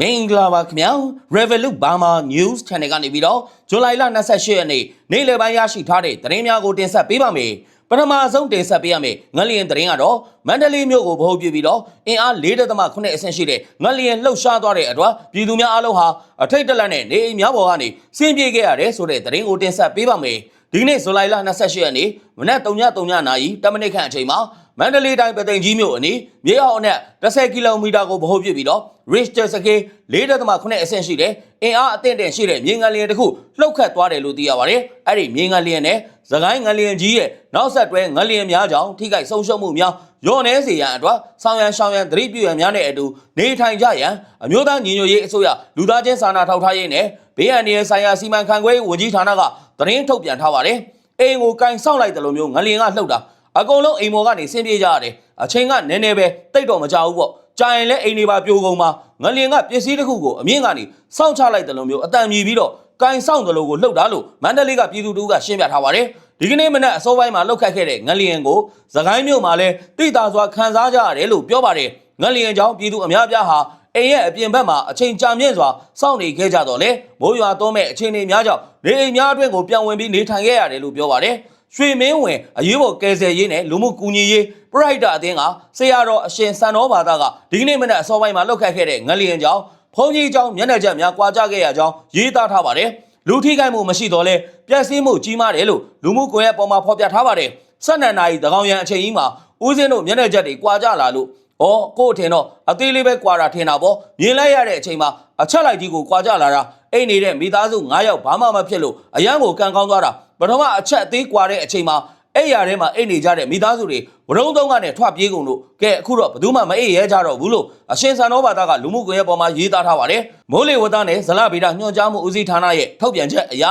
မင်္ဂလာပါခင်ဗျာ Revolut Burma News Channel ကနေပြီးတော့ဇူလိုင်လ28ရက်နေ့နေ့လယ်ပိုင်းရရှိထားတဲ့သတင်းများကိုတင်ဆက်ပေးပါမယ်ပထမဆုံးတင်ဆက်ပေးရမယ်ငလျင်သတင်းကတော့မန္တလေးမြို့ကိုဗဟိုပြုပြီးတော့အင်အား4.9အဆင့်ရှိတဲ့ငလျင်လှုပ်ရှားသွားတဲ့အတွက်ပြည်သူများအားလုံးဟာအထိတ်တလန့်နဲ့နေအိမ်များပေါ်ကနေဆင်းပြေးခဲ့ရတယ်ဆိုတဲ့သတင်းကိုတင်ဆက်ပေးပါမယ် ဒီကနေ့ဇူလိုင်လ28ရက်နေ့မနက်3:03နာရီ10မိနစ်ခန့်အချိန်မှာမန္တလေးတိုင်းပသိမ်ကြီးမြို့အနီးမြေအောက်အနက်10ကီလိုမီတာကိုဗဟိုပြုပြီးတော့ Richter scale 4.9အဆင့်ရှိတဲ့အင်အားအသင့်တင်ရှိတဲ့မြေငလျင်တစ်ခုလှုပ်ခတ်သွားတယ်လို့သိရပါတယ်။အဲ့ဒီမြေငလျင်နဲ့သခိုင်းငလျင်ကြီးရဲ့နောက်ဆက်တွဲငလျင်များကြောင့်ထိခိုက်ဆုံးရှုံးမှုများရော့နေစေရန်အတွက်ဆောင်ရန်ရှောင်ရန်သတိပြုရန်များနဲ့အတူနေထိုင်ကြရန်အမျိုးသားညီညွတ်ရေးအစိုးရလူသားချင်းစာနာထောက်ထားရေးနဲ့ ဘေးအန္တရာယ်ဆိုင်ရာစီမံခန့်ခွဲရေးဝန်ကြီးဌာနကသတင်းထုတ်ပြန်ထားပါတယ်။အိမ်ကိုကင်ဆောက်လိုက်တယ်လို့မျိုးငလျင်ကလှုပ်တာအကုန်လုံးအိမ်ပေါ်ကနေဆင်းပြေးကြရတယ်အချိန်ကနည်းနည်းပဲတိတ်တော့မကြဘူးပေါ့ကြာရင်လည်းအိမ်တွေပါပြိုကုန်မှာငလျင်ကပစ္စည်းတစ်ခုကိုအမြင့်ကနေစောင့်ချလိုက်တယ်လို့မျိုးအတန်မြည်ပြီးတော့ကင်ဆောင်တယ်လို့ကိုလှုပ်တာလို့မန္တလေးကပြည်သူတူကရှင်းပြထားပါတယ်ဒီကနေ့မနက်အစောပိုင်းမှာလှုပ်ခတ်ခဲ့တဲ့ငလျင်ကိုသခိုင်းမြို့မှာလည်းတိတာစွာခံစားကြရတယ်လို့ပြောပါတယ်ငလျင်ကြောင့်ပြည်သူအများပြားဟာ အိမ်ရဲ့အပြင်ဘက်မှာအချိန်ကြာမြင့်စွာစောင့်နေခဲ့ကြတော့လေမိုးရွာသွန်းမဲ့အခြေအနေများကြောင့်နေအိမ်များအတွင်းကိုပြန်ဝင်ပြီးနေထိုင်ခဲ့ရတယ်လို့ပြောပါတယ်ရွှေမင်းဝင်အရေးပေါ်ကယ်ဆယ်ရေးနဲ့လူမှုကူညီရေးပရိုက်တာအသင်းကဆရာတော်အရှင်စံတော်ဘာသာကဒီကနေ့မနက်အစောပိုင်းမှာလှုပ်ခတ်ခဲ့တဲ့ငလျင်ကြောင့်ဘုံကြီးကျောင်းမျက်နှာချက်များကွာကြခဲ့ရကြောင်းရေးသားထားပါတယ်လူထိခိုက်မှုမရှိတော့လဲပျက်စီးမှုကြီးမားတယ်လို့လူမှုကွန်ရက်ပေါ်မှာဖော်ပြထားပါတယ်၁၂နာရီသကောင်ရန်အချိန်ကြီးမှာဦးစင်းတို့မျက်နှာချက်တွေကွာကြလာလို့ ဩကို့ထင်တော့အသေးလေးပဲကွာတာထင်တာပေါ့မြင်လိုက်ရတဲ့အချိန်မှာအချက်လိုက်ကြီးကိုကွာကြလာတာအိတ်နေတဲ့မိသားစု9ယောက်ဘာမှမဖြစ်လို့အရန်ကိုကန်ကောင်းသွားတာပထမအချက်အသေးကွာတဲ့အချိန်မှာအဲ့ရထဲမှာအိတ်နေကြတဲ့မိသားစုတွေဝရုံးသုံးကနေထွက်ပြေးကုန်လို့ကဲအခုတော့ဘယ်သူမှမအိတ်ရဲကြတော့ဘူးလို့အရှင်စံတော်ဘာသာကလူမှုကွန်ရက်ပေါ်မှာရေးသားထားပါတယ်မိုးလေဝသနဲ့ဇလဗေဒညွှန်ကြားမှုဦးစီးဌာနရဲ့ထုတ်ပြန်ချက်အရ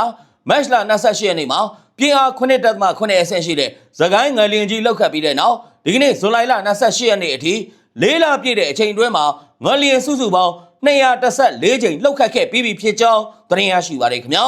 မတ်လ28ရက်နေ့မှာပြင်းအား9.9အဆင့်ရှိတဲ့သခိုင်းငလင်ကြီးလောက်ခတ်ပြီးတဲ့နောက်ဒီကနေ့ဇွန်လ28ရက်နေ့အထိ လေးလပြည့်တဲ့အချိန်တွင်းမှာငလျင်စုစုပေါင်း214ချိန်လှုပ်ခတ်ခဲ့ပြီးပြီဖြစ်ကြောင်းသတင်းရရှိပါတယ်ခင်ဗျာ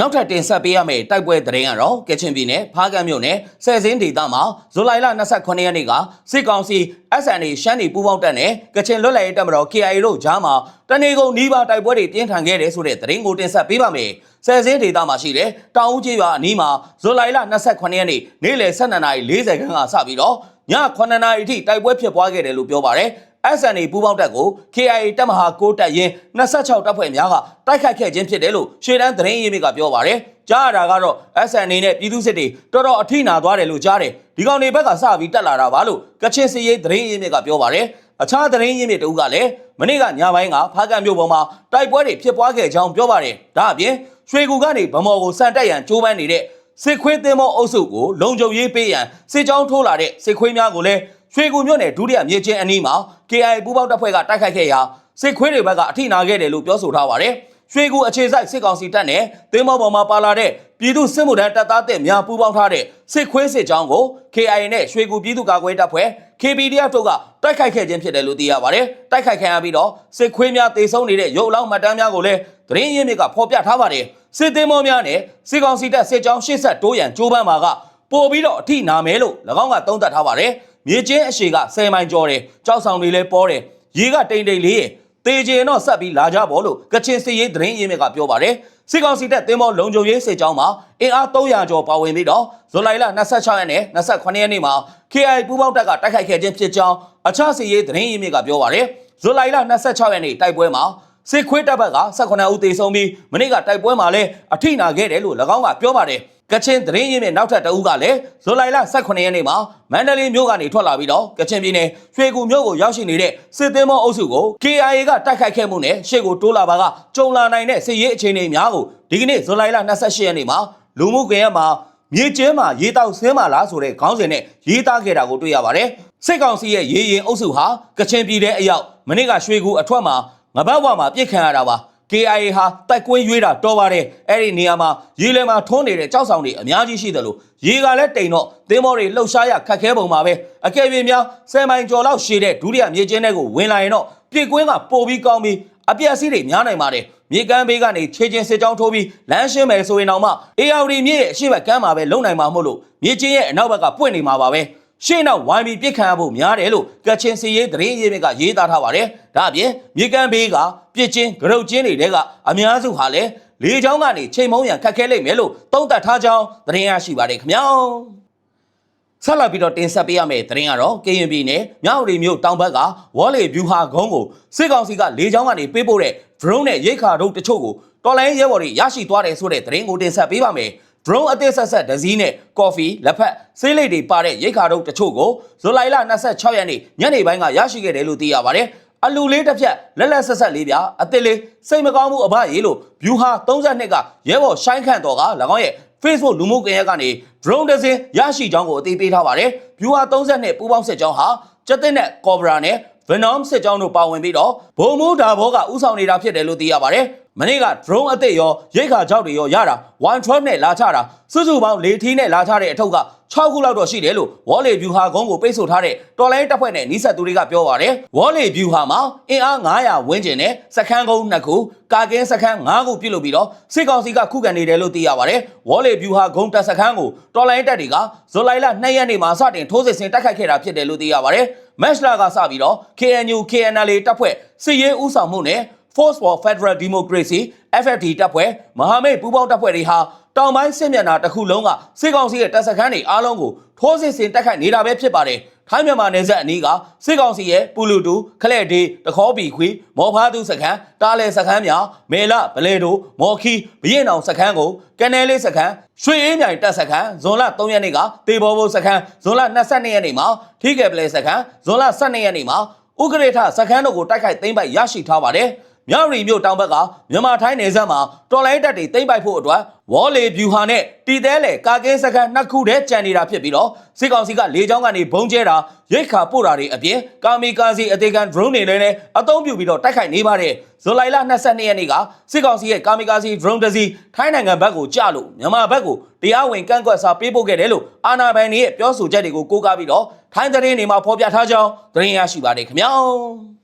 နောက်ထပ်တင်ဆက်ပေးရမယ့်တိုက်ပွဲသတင်းကတော့ကချင်ပြည်နယ်ဖားကန့်မြို့နယ်ဆယ်စင်းဒေသမှာဇူလိုင်လ28ရက်နေ့ကစစ်ကောင်စီ SNA ရှမ်းပြည်ပူးပေါင်းတပ်နဲ့ကချင်လွတ်လပ်ရေးတပ်မတော် KIA တို့ကြားမှာတနေကုန်နီးပါးတိုက်ပွဲတွေပြင်းထန်ခဲ့တယ်ဆိုတဲ့သတင်းကိုတင်ဆက်ပေးပါမယ်။ဆယ်စင်းဒေသမှာရှိတဲ့တောင်ဦးကျေးရွာအနီးမှာဇူလိုင်လ28ရက်နေ့နေ့လယ်12:40ခန်းကစပြီးတော့ ည9နာရီအထိတိုက်ပွဲဖြစ်ပွားခဲ့တယ်လို့ပြောပါတယ်။ SNA ပူးပေါင်းတပ်ကို KIA တပ်မဟာ6တပ်ရင်း26တပ်ဖွဲ့များကတိုက်ခိုက်ခဲ့ခြင်းဖြစ်တယ်လို့ရှေ့တန်းသတင်းရင်းမြစ်ကပြောပါတယ်။ကြားရတာကတော့ SNA နဲ့ပြည်သူစစ်တွေတော်တော်အထိနာသွားတယ်လို့ကြားတယ်။ဒီကောင်တွေဘက်ကစပြီးတက်လာတာပါလို့ကချင်စီရေးသတင်းရင်းမြစ်ကပြောပါတယ်။အခြားသတင်းရင်းမြစ်တူကလည်းမနေ့ကညပိုင်းကဖားကန့်မြို့ပေါ်မှာတိုက်ပွဲတွေဖြစ်ပွားခဲ့ကြောင်းပြောပါတယ်။ဒါအပြင်ရွှေကူကနေဗမော်ကိုစံတက်ရန်ကြိုးပမ်းနေတဲ့ စစ်ခွေးသင်းမောအုပ်စုကိုလုံခြုံရေးပေးရန်စစ်ကြောင်းထိုးလာတဲ့စစ်ခွေးများကိုလည်းရွှေကူမြို့နယ်ဒုတိယမြေချင်းအနီးမှာ KI ပူးပေါင်းတပ်ဖွဲ့ကတိုက်ခိုက်ခဲ့ရာစစ်ခွေးတွေဘက်ကအထိနာခဲ့တယ်လို့ပြောဆိုထားပါတယ်။ရွှေကူအခြေစိုက်စစ်ကောင်စီတပ်နဲ့သင်းမောပေါ်မှာပါလာတဲ့ ပြည်သူစစ်မှုထမ်းတပ်သားတဲ့များပူးပေါင်းထားတဲ့စစ်ခွေးစစ်ကြောင်းကို KI နဲ့ရွှေကူပြည်သူ့ကာကွယ်တပ်ဖွဲ့ KPDF တို့ကတိုက်ခိုက်ခဲ့ခြင်းဖြစ်တယ်လို့သိရပါတယ်။တိုက်ခိုက်ခံရပြီးတော့စစ်ခွေးများတေဆုံးနေတဲ့ရုပ်အလောင်းမှတ်တမ်းများကိုလည်းသတင်းရင်းမြစ်ကဖော်ပြထားပါတယ်။စစ်သေးမောများနဲ့စစ်ကောင်စီတပ်စစ်ကြောင်းရှေ့ဆက်တိုးရန်ကြိုးပမ်းမှာကပို့ပြီးတော့အထိနာမယ်လို့၎င်းကသုံးသပ်ထားပါတယ်။မြေချင်းအရှိက10မိုင်ကျော်တယ်။ကြောက်ဆောင်တွေလည်းပေါ်တယ်။ရေကတိမ်တိမ်လေးရဲ့တေချင်တော့ဆက်ပြီးလာကြပါလို့ကချင်စစ်ရေးသတင်းရင်းမြစ်ကပြောပါတယ်။ စစ်ကောင်စီတပ်တင်းမောလုံခြုံရေးစစ်ကြောင်းမှာအင်အား300ကျော်ပါဝင်ပြီးတော့ဇူလိုင်လ26ရက်နဲ့28ရက်နေ့မှာ KI ပူးပေါင်းတပ်ကတိုက်ခိုက်ခဲ့ခြင်းဖြစ်ကြောင်းအခြားစစ်ရေးသတင်းရင်းမြစ်ကပြောပါတယ်။ဇူလိုင်လ26ရက်နေ့တိုက်ပွဲမှာစစ်ခွေးတပ်ဘက်က18ဦးသေဆုံးပြီးမနေ့ကတိုက်ပွဲမှာလည်းအထိနာခဲ့တယ်လို့၎င်းကပြောပါတယ် ကချင်သတင်းရင်းမြစ်နောက်ထပ်တအူးကလည်းဇူလိုင်လ18ရက်နေ့မှာမန္တလေးမြို့ကနေထွက်လာပြီးတော့ကချင်ပြည်နယ်ရွှေကူမြို့ကိုရောက်ရှိနေတဲ့စစ်သည်မောအုပ်စုကို KIA ကတိုက်ခိုက်ခဲ့မှုနဲ့ရှေ့ကိုတိုးလာပါကကြုံလာနိုင်တဲ့စစ်ရေးအခြေအနေများကိုဒီကနေ့ဇူလိုင်လ28ရက်နေ့မှာလူမှုကွန်ရက်မှာမြေကျင်းမှာရေးတောက်ဆင်းပါလားဆိုတဲ့ခေါင်းစဉ်နဲ့ရေးသားခဲ့တာကိုတွေ့ရပါတယ်စစ်ကောင်စီရဲ့ရေးရင်အုပ်စုဟာကချင်ပြည်နယ်အရောက်မနေ့ကရွှေကူအထွက်မှာငပတ်ဝမှာပြစ်ခံရတာပါ KIA ဟာတိုက်ကွင်းရွေးတာတော်ပါတယ်အဲ့ဒီနေရာမှာရေလယ်မှာထွန်းနေတဲ့ကြောက်ဆောင်တွေအများကြီးရှိတယ်လို့ရေကလည်းတိမ်တော့သင်းမောတွေလှုပ်ရှားရခက်ခဲပုံပါပဲအကယ်၍များဆယ်မိုင်ကျော်လောက်ရှည်တဲ့ဒုတိယမြေကျင်းတွေကိုဝင်လာရင်တော့ပြစ်ကွင်းကပိုပြီးကောင်းပြီးအပြက်စီးတွေများနိုင်ပါတယ်မြေကမ်းဘေးကနေခြေချင်းစစ်ကြောင်းထိုးပြီးလမ်းရှင်းမယ်ဆိုရင်တော့မှ ARD မြေရဲ့အရှိဘက်ကမ်းမှာပဲလုံနိုင်မှာမို့လို့မြေချင်းရဲ့အနောက်ဘက်ကပွင့်နေမှာပါပဲ ရှေ့နောက်ဝိုင်းပြီးပြစ်ခံရဖို့များတယ်လို့ကချင်စီရေးသတင်းရေးမြစ်ကရေးသားထားပါတယ်။ဒါအပြင်မြေကန်ဘေးကပြစ်ချင်းဂရုတ်ချင်းတွေတဲကအများစုဟာလည်းလေချောင်းကနေချိန်မုံရန်ခတ်ခဲလိမ့်မယ်လို့သုံးသပ်ထားကြောင်းသတင်းရရှိပါတယ်ခင်ဗျာ။ဆက်လက်ပြီးတော့တင်ဆက်ပေးရမယ့်သတင်းကတော့ KNB နဲ့မြောက်ရီမြို့တောင်ဘက်ကဝေါ်လေဗျူဟာကုန်းကိုစစ်ကောင်စီကလေချောင်းကနေပေးပို့တဲ့ drone နဲ့ရိတ်ခါတို့တချို့ကိုတော်လိုင်းရဲဘော်တွေရရှိသွားတယ်ဆိုတဲ့သတင်းကိုတင်ဆက်ပေးပါမယ်။ drone အသစ်ဆက်ဆက်ဒဇီးနဲ့ coffee လက်ဖက်ဆေးလိပ်တွေပါတဲ့ရိတ်ခါတို့တချို့ကိုဇူလိုင်လ26ရက်နေ့ညနေပိုင်းကရရှိခဲ့တယ်လို့သိရပါတယ်။အလူလေးတစ်ဖြက်လက်လက်ဆက်ဆက်လေးပြအသစ်လေးစိတ်မကောင်းမှုအဘရေးလို့ view ဟာ32ကရဲဘော်ရှိုင်းခန့်တော်က၎င်းရဲ့ Facebook လူမှုကွန်ရက်ကနေ drone တစ်စင်းရရှိကြောင်းကိုအသိပေးထားပါတယ်။ view ဟာ32ပူးပေါင်းစစ်ကြောင်းဟာကျက်တဲ့နဲ့ Cobra နဲ့ Venom စစ်ကြောင်းတို့ပါဝင်ပြီးတော့ဘုံမူဒါဘောကဥဆောင်နေတာဖြစ်တယ်လို့သိရပါတယ်။ မနေ့က drone အသစ်ရောရိတ်ခါကြောက်တွေရောရတာ112နဲ့လာချတာစုစုပေါင်း၄ထီးနဲ့လာချတဲ့အထုပ်က6ခုလောက်တော့ရှိတယ်လို့ Wally View ဟာကုန်းကိုပိတ်ဆို့ထားတဲ့တော်လိုင်းတပ်ဖွဲ့နဲ့နီးစပ်သူတွေကပြောပါတယ်။ Wally View ဟာမှာအင်အား900ဝန်းကျင်နဲ့စခန်းကုန်း2ခုကာကင်းစခန်း5ခုပြုတ်လုပ်ပြီးတော့စစ်ကောင်စီကခုခံနေတယ်လို့သိရပါတယ်။ Wally View ဟာဂုံတပ်စခန်းကိုတော်လိုင်းတပ်တွေကဇူလိုင်လ2ရက်နေ့မှာစတင်ထိုးစစ်ဆင်တိုက်ခိုက်ခဲ့တာဖြစ်တယ်လို့သိရပါတယ်။ Match လာကစပြီးတော့ KNU KNL တပ်ဖွဲ့စစ်ရေးဦးဆောင်မှုနဲ့ Force for Federal Democracy FFD တပ်ဖွဲ့မဟာမိတ်ပူးပေါင်းတပ်ဖွဲ့တွေဟာတောင်ပိုင်းစစ်မျက်နှာတစ်ခုလုံးကစစ်ကောင်စီရဲ့တပ်စခန်းတွေအားလုံးကိုထိုးစစ်ဆင်တိုက်ခိုက်နေတာပဲဖြစ်ပါတယ်။ထိုင်းမြန်မာနယ်စပ်အနီးကစစ်ကောင်စီရဲ့ပူလူတူခလက်ဒေးတခေါပီခွေမော်ဖားသူစခန်းတားလဲစခန်းများမေလဗလေတိုမော်ခီဘရင်အောင်စခန်းကိုကနဲလေးစခန်းရွှေအေးမြိုင်တပ်စခန်းဇွန်လ3ရက်နေ့ကတေဘောဘိုစခန်းဇွန်လ22ရက်နေ့မှာထိကဲပလဲစခန်းဇွန်လ12ရက်နေ့မှာဥက္ကရေထစခန်းတို့ကိုတိုက်ခိုက်သိမ်းပိုက်ရရှိထားပါတယ်။ မြောက်ရီမြို့တောင်ဘက်ကမြန်မာထိုင်းနယ်စပ်မှာတော်လိုင်းတပ်တွေသိမ်းပိုက်ဖို့အတွက်ဝေါ်လေဗျူဟာနဲ့တီတဲလေကာကင်းစခန်းနှစ်ခုတည်းကြံနေတာဖြစ်ပြီးတော့စစ်ကောင်စီကလေကြောင်းကနေဘုံကျဲတာရိတ်ခါပို့တာတွေအပြင်ကာမီကာစီအသေးခံ drone တွေလည်းအသုံးပြုပြီးတော့တိုက်ခိုက်နေပါတယ်ဇူလိုင်လ22ရက်နေ့ကစစ်ကောင်စီရဲ့ကာမီကာစီ drone တစ်စီးထိုင်းနိုင်ငံဘက်ကိုကျလို့မြန်မာဘက်ကိုတရားဝင်ကန့်ကွက်စာပေးပို့ခဲ့တယ်လို့အာဏာပိုင်တွေရဲ့ပြောဆိုချက်တွေကိုကိုးကားပြီးတော့ထိုင်းသတင်းတွေမှာဖော်ပြထားကြောင်းသတင်းရရှိပါတယ်ခင်ဗျာ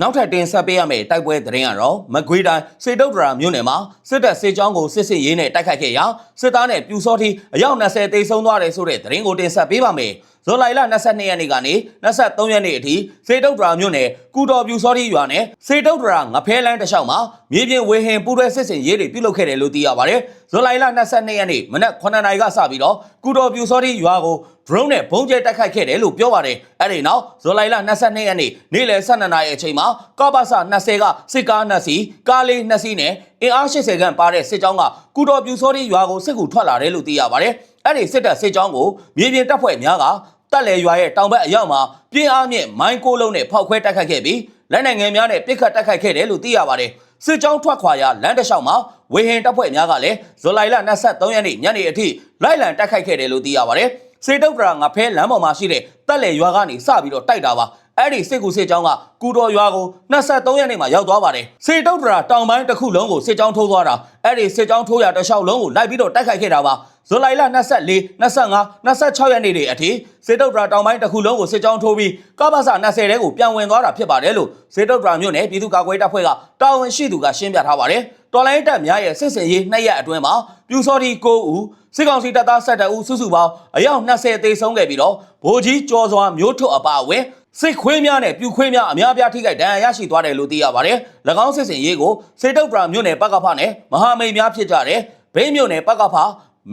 နောက်ထပ်တင်ဆက်ပေးရမယ့်တိုက်ပွဲသတင်းကတော့မကွေးတိုင်းစေတုတ်တရာမြို့နယ်မှာစစ်တပ်စစ်ကြောင်းကိုစစ်စစ်ရေးနဲ့တိုက်ခိုက်ခဲ့ရာစစ်သားနဲ့ပြူစောတိအယောက်20တိတ်ဆုံးသွားတယ်ဆိုတဲ့သတင်းကိုတင်ဆက်ပေးပါမယ်။ဇွန်လ22ရက်နေ့ကနေ23ရက်နေ့အထိစေတုတ်တရာမြို့နယ်ကူတော်ပြူစောတိရွာနဲ့စေတုတ်တရာငဖဲလန်းတစ်လျှောက်မှာမြေပြင်ဝေဟင်ပူးတွဲစစ်စင်ရေးတွေပြုလုပ်ခဲ့တယ်လို့သိရပါတယ်။ဇွန်လ22ရက်နေ့မနက်9:00နာရီကစပြီးတော့ကူတော်ပြူစောတိရွာကို drone နဲ့ဘုံကျဲတိုက်ခိုက်ခဲ့တယ်လို့ပြောပါတယ်။အဲ့ဒီနောက်ဇူလိုင်လ22ရက်နေ့နေ့လယ်12နာရီအချိန်မှာကော့ဘဆာ20ကစစ်ကား2စီးကားလေး2စီးနဲ့အင်အား80ခန့်ပါတဲ့စစ်ကြောင်းကကုတော်ပြူစောတိရွာကိုစစ်ကူထွက်လာတယ်လို့သိရပါတယ်။အဲ့ဒီစစ်တပ်စစ်ကြောင်းကိုမြေပြင်တပ်ဖွဲ့များကတက်လေရွာရဲ့တောင်ဘက်အရောက်မှာပြင်းအားမြင့်မိုင်းကိုလုံးနဲ့ဖောက်ခွဲတိုက်ခိုက်ခဲ့ပြီးလက်နက်ငယ်များနဲ့ပစ်ခတ်တိုက်ခိုက်ခဲ့တယ်လို့သိရပါတယ်။စစ်ကြောင်းထွက်ခွာရာလမ်းတစ်လျှောက်မှာဝေဟင်တပ်ဖွဲ့များကလည်းဇူလိုင်လ23ရက်နေ့ညနေအထိလိုက်လံတိုက်ခိုက်ခဲ့တယ်လို့သိရပါတယ်။ စေတုတ်တရာငဖဲလမ်းပေါ်မှာရှိတဲ့တက်လေရွာကနေစပြီးတော့တိုက်တာပါအဲ့ဒီစစ်ကူစစ်ကြောင်းကကူတော်ရွာကို23ရက်နေ့မှာရောက်သွားပါတယ်စေတုတ်တရာတောင်ပိုင်းတစ်ခုလုံးကိုစစ်ကြောင်းထိုးသွားတာအဲ့ဒီစစ်ကြောင်းထိုးရတစ်လျှောက်လုံးကိုလိုက်ပြီးတော့တိုက်ခိုက်ခဲ့တာပါ ဇူလိုင်လ24 25 26ရက်နေ့တွေအထိစေတုတ်တရာတောင်ပိုင်းတစ်ခုလုံးကိုစစ်ကြောင်းထိုးပြီးကပ္ပစ20တဲကိုပြန်ဝင်သွားတာဖြစ်ပါတယ်လို့စေတုတ်တရာမြို့နယ်ပြည်သူ့ကာကွယ်တပ်ဖွဲ့ကတာဝန်ရှိသူကရှင်းပြထားပါတယ်တော်လိုင်းတပ်များရဲ့စစ်စင်ရေးနှစ်ရက်အတွင်းမှာပြူစော်ဒီ9ဦးစစ်ကောင်စီတပ်သား12ဦးစုစုပေါင်းအယောက်20သေဆုံးခဲ့ပြီးတော့ဗိုလ်ကြီးကျော်စွာမျိုးထွတ်အပါအဝင်စစ်ခွေးများနဲ့ပြူခွေးများအများပြားထိခိုက်ဒဏ်ရာရရှိသွားတယ်လို့သိရပါတယ်။၎င်းစစ်စင်ရေးကိုစေတုတ်ပရာမြို့နယ်ပကဖနဲ့မဟာမိတ်များဖြစ်ကြတဲ့ဘိန်းမြို့နယ်ပကဖ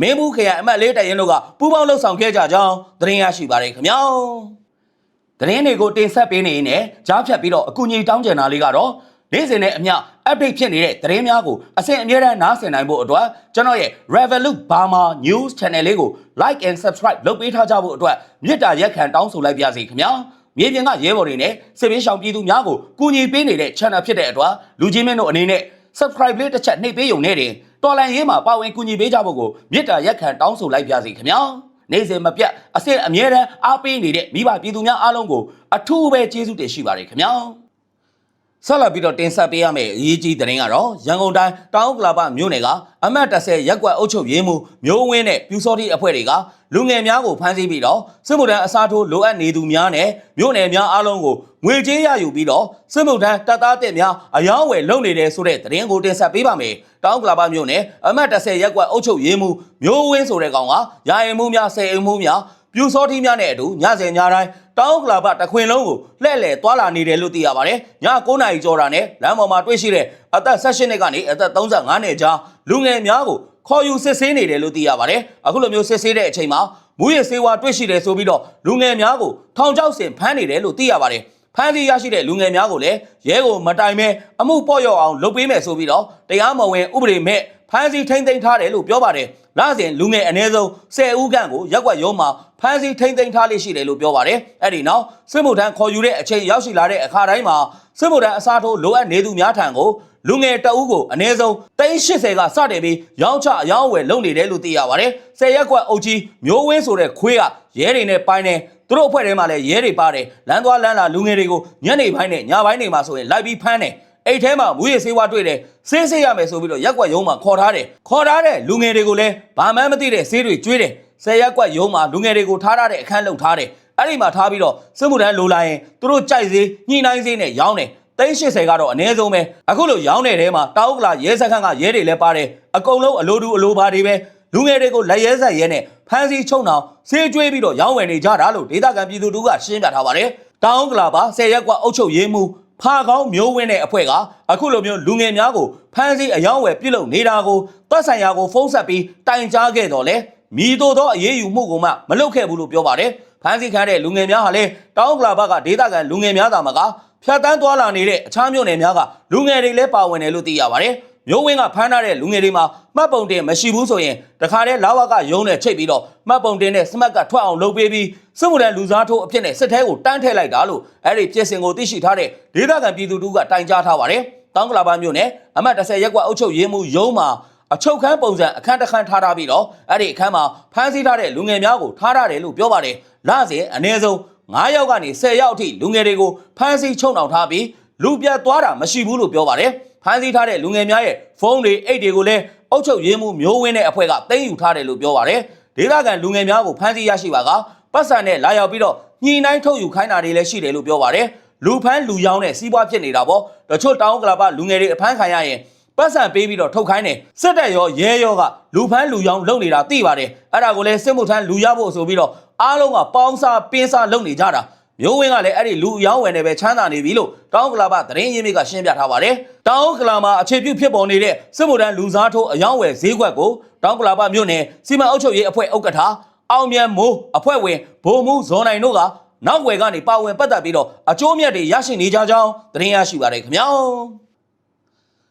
မင်းဘူးခရိုင်အမတ်လေးတရင်တို့ကပူးပေါင်းလှုပ်ဆောင်ခဲ့ကြကြောင်းသတင်းရရှိပါတယ်ခင်ဗျာ။သတင်းတွေကိုတင်ဆက်ပေးနေရင်လည်းကြားဖြတ်ပြီးတော့အကူအညီတောင်းကြတာလေးကတော့နေ့စဉ်နဲ့အမျှ update ဖြစ်နေတဲ့သတင်းများကိုအစဉ်အမြဲတမ်းနားဆင်နိုင်ဖို့အတွက်ကျွန်တော်ရဲ့ Revolut Burma News Channel လေးကို like and subscribe လုပ်ပေးထားကြဖို့အတွက်မြစ်တာရက်ခံတောင်းဆိုလိုက်ပါစီခင်ဗျာမြေပြင်ကရဲဘော်တွေနဲ့စစ်ပေးရှောင်ပြည်သူများကိုကူညီပေးနေတဲ့ channel ဖြစ်တဲ့အတွက်လူကြီးမင်းတို့အနေနဲ့ subscribe လေးတစ်ချက်နှိပ်ပေးရုံနဲ့တင် တော်လန်ရေးမှာပါဝင်ကူညီပေးကြဖို့ကိုမြစ်တာရက်ခံတောင်းဆိုလိုက်ပါစီခင်ဗျာနေ့စဉ်မပြတ်အစစ်အမြဲတမ်းအားပေးနေတဲ့မိဘပြည်သူများအားလုံးကိုအထူးပဲကျေးဇူးတင်ရှိပါတယ်ခင်ဗျာ ဆက်လက်ပြီးတော့တင်ဆက်ပေးရမယ့်အရေးကြီးသတင်းကတော့ရန်ကုန်တိုင်းတောင်ဥက္ကလာပမြို့နယ်ကအမတ်30ရက်ကွက်အုပ်ချုပ်ရေးမှူးမျိုးဝင်းနဲ့ပြူစောတိအဖွဲ့တွေကလူငယ်များကိုဖမ်းဆီးပြီးတော့စစ်မှုထမ်းအစားထိုးလိုအပ်နေသူများနဲ့မြို့နယ်များအားလုံးကိုငွေကြေးရယူပြီးတော့စစ်မှုထမ်းတပ်သားတက်များအယောင်းဝယ်လုပ်နေတဲ့ဆိုတဲ့သတင်းကိုတင်ဆက်ပေးပါမယ်။တောင်ဥက္ကလာပမြို့နယ်အမတ်30ရက်ကွက်အုပ်ချုပ်ရေးမှူးမျိုးဝင်းဆိုတဲ့ကောင်ကရာရင်မှုများဆယ်အိမ်မှုများ ပြူစောထီးများနဲ့အတူညစဉ်ညတိုင်းတောင်းကလာပတခွင်လုံးကိုလှည့်လည်သွားလာနေတယ်လို့သိရပါတယ်ည9နာရီကျော်တာနဲ့လမ်းပေါ်မှာတွေ့ရှိတဲ့အသက်18နှစ်ကနေအသက်35နှစ်ကြားလူငယ်များကိုခေါ်ယူစစ်ဆေးနေတယ်လို့သိရပါတယ်အခုလိုမျိုးစစ်ဆေးတဲ့အချိန်မှာမူရစေဝါတွေ့ရှိတယ်ဆိုပြီးတော့လူငယ်များကိုထောင်ချောက်ဆင်ဖမ်းနေတယ်လို့သိရပါတယ်ဖမ်းဆီးရရှိတဲ့လူငယ်များကိုလည်းရဲကိုမတိုင်မဲအမှုပေါ့ရော့အောင်လုပ်ပေးမယ်ဆိုပြီးတော့တရားမဝင်ဥပဒေမဲ့ဖမ်းဆီးထိမ့်သိမ်းထားတယ်လို့ပြောပါတယ်။လစဉ်လူငယ်အ ਨੇ ဆုံး10ဦးခန့်ကိုရက်ွက်ရုံးမှာ ဖမ်းဆီးထိမ့်သိမ်းထားလိမ့်ရှိတယ်လို့ပြောပါတယ်။အဲ့ဒီနောက်စစ်မှုထမ်းခေါ်ယူတဲ့အချိန်ရောက်ရှိလာတဲ့အခါတိုင်းမှာစစ်မှုထမ်းအစားထိုးလိုအပ်နေသူများထံကိုလူငယ်တအုပ်ကိုအ ਨੇ ဆုံး380ကစတင်ပြီးရောင်းချအယောင်းအဝယ်လုပ်နေတယ်လို့သိရပါတယ်။10ရက်ကွက်အုပ်ကြီးမျိုးဝင်းဆိုတဲ့ခွေးကရဲတွေနဲ့ပိုင်းနေသူတို့အဖွဲ့ထဲမှာလည်းရဲတွေပါတယ်လမ်းသွားလမ်းလာလူငယ်တွေကိုညနေပိုင်းနဲ့ညပိုင်းတွေမှာဆိုရင်လိုက်ပြီးဖမ်းတယ်အိတ်ထဲမှာမူရည်ဆေးဝါးတွေ့တယ်ဆေးဆေးရမယ်ဆိုပြီးတော့ရက်ကွက်ရုံးမှာခေါ်ထားတယ်ခေါ်ထားတဲ့လူငယ်တွေကိုလည်းဘာမှမသိတဲ့ဆေးတွေကျွေးတယ် ဆယ်ရက်ကွက်ရုံးမှာလူငယ်တွေကိုထားထားတဲ့အခန်းလုံထားတယ်အဲ့ဒီမှာထားပြီးတော့စစ်မှုထမ်းလိုလာရင်သူတို့ကြိုက်စေးညှိနှိုင်းစေးနဲ့ရောင်းတယ်380ကတော့အနည်းဆုံးပဲအခုလိုရောင်းတဲ့ထဲမှာတောက်ဥကလာရဲစခန်းကရဲတွေလည်းပါတယ်အကုန်လုံးအလိုတူအလိုပါတွေပဲလူငယ်တွေကိုလက်ရဲဆက်ရဲနဲ့ဖမ်းဆီးချုံအောင်ဆေးကျွေးပြီးတော့ရောင်းဝယ်နေကြတာလို့ဒေသခံပြည်သူတို့ကရှင်းပြထားပါတယ်တောင်ဥကလာပါဆယ်ရက်ကွက်အုပ်ချုပ်ရေးမှုဖာကောင်းမျိုးဝင်းတဲ့အဖွဲ့ကအခုလိုမျိုးလူငယ်များကိုဖမ်းဆီးအယောင်းဝယ်ပြုလုပ်နေတာကိုသက်ဆိုင်ရာကိုဖုံးဆက်ပြီးတိုင်ကြားခဲ့တော့လေ မိတို့သောအရေးယူမှုကိုမှမလုပ်ခဲ့ဘူးလို့ပြောပါတယ်ဖမ်းဆီးခံတဲ့လူငယ်များဟာလည်းတောင်ဥကလာဘကဒေသခံလူငယ်များသာမကဖြတ်တန်းသွားလာနေတဲ့အခြားမြို့နယ်များကလူငယ်တွေလည်းပါဝင်တယ်လို့သိရပါတယ်မျိုးဝင်းကဖမ်းထားတဲ့လူငယ်တွေမှာမှတ်ပုံတင်မရှိဘူးဆိုရင်တခါတည်းလာဝကရုံးနဲ့ချိတ်ပြီးတော့မှတ်ပုံတင်နဲ့စမတ်ကထွက်အောင်လုပ်ပေးပြီးစစ်မှုထမ်းလူစားထိုးအဖြစ်နဲ့စစ်ထဲကိုတန်းထည့်လိုက်တာလို့အဲ့ဒီပြစ်စင်ကိုသိရှိထားတဲ့ဒေသခံပြည်သူတို့ကတိုင်ကြားထားပါတယ်။တောင်ကလာပါမြို့နယ်အမှတ်30ရက်ကွက်အုပ်ချုပ်ရေးမှူးရုံးမှာ အချုပ်ခန်းပုံစံအခန်းတစ်ခန်းထားထားပြီးတော့အဲ့ဒီအခန်းမှာဖမ်းဆီးထားတဲ့လူငယ်များကိုထားထားတယ်လို့ပြောပါတယ်။လစဉ်အနည်းဆုံး9ယောက်ကနေ10ယောက်အထိလူငယ်တွေကိုဖမ်းဆီးချုပ်နှောင်ထားပြီးလူပြတ်သွားတာမရှိဘူးလို့ပြောပါတယ်။ဖမ်းဆီးထားတဲ့လူငယ်များရဲ့ဖုန်းတွေအိတ်တွေကိုလည်းအုပ်ချုပ်ရေးမှုမျိုးဝင်းတဲ့အဖွဲ့ကသိမ်းယူထားတယ်လို့ပြောပါတယ်။ဒေသခံလူငယ်များကိုဖမ်းဆီးရရှိပါကပတ်စံနဲ့လာရောက်ပြီးတော့ညှိနှိုင်းထုတ်ယူခိုင်းတာတွေလည်းရှိတယ်လို့ပြောပါတယ်။လူဖမ်းလူယောင်းနဲ့စီးပွားဖြစ်နေတာပေါ့။တချို့တောင်းကလာပလူငယ်တွေအဖမ်းခံရရင် ပတ်စံပေးပြီးတော့ထုတ်ခိုင်းတယ်စစ်တပ်ရောရဲရောကလူဖမ်းလူယောင်းလုပ်နေတာသိပါတယ်အဲ့ဒါကိုလည်းစစ်မှုထမ်းလူရဖို့ဆိုပြီးတော့အားလုံးကပေါင်းစားပင်းစားလုပ်နေကြတာမျိုးဝင်းကလည်းအဲ့ဒီလူအယောင်းဝယ်နေပဲချမ်းသာနေပြီလို့တောင်းကလာပသတင်းရင်းမြစ်ကရှင်းပြထားပါတယ်တောင်းကလာမှာအခြေပြုဖြစ်ပေါ်နေတဲ့စစ်မှုထမ်းလူစားထိုးအယောင်းဝယ်ဈေးကွက်ကိုတောင်းကလာပမြို့နယ်စီမံအုပ်ချုပ်ရေးအဖွဲ့ဥက္ကဋ္ဌအောင်မြန်မိုးအဖွဲ့ဝင်ဗိုလ်မှူးဇော်နိုင်တို့ကနောက်ွယ်ကနေပါဝင်ပတ်သက်ပြီးတော့အကျိုးမြတ်တွေရရှိနေကြကြောင်းသတင်းရရှိပါတယ်ခင်ဗျာ